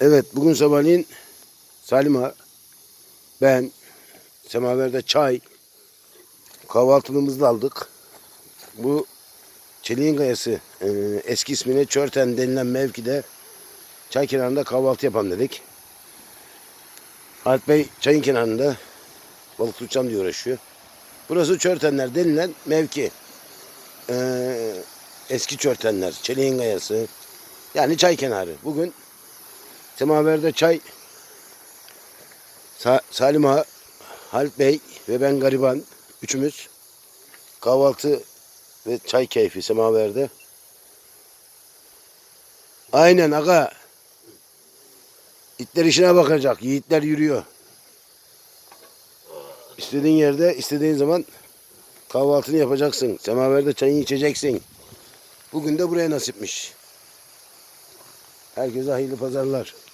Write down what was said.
Evet bugün sabahleyin Salim Ağa, ben, semaverde çay, kahvaltılığımızı da aldık. Bu Çeliğin Kayası e, eski ismine Çörten denilen mevkide çay kenarında kahvaltı yapalım dedik. Halit Bey çayın kenarında balık tutacağım diye uğraşıyor. Burası Çörtenler denilen mevki. Ee, eski Çörtenler, Çeliğin Kayası. Yani çay kenarı. Bugün Semaverde çay Sa- Salim Ağa, Halit Bey ve ben gariban üçümüz kahvaltı ve çay keyfi semaverde. Aynen aga. İtler işine bakacak. Yiğitler yürüyor. İstediğin yerde, istediğin zaman kahvaltını yapacaksın. Semaverde çayını içeceksin. Bugün de buraya nasipmiş. Herkese hayırlı pazarlar.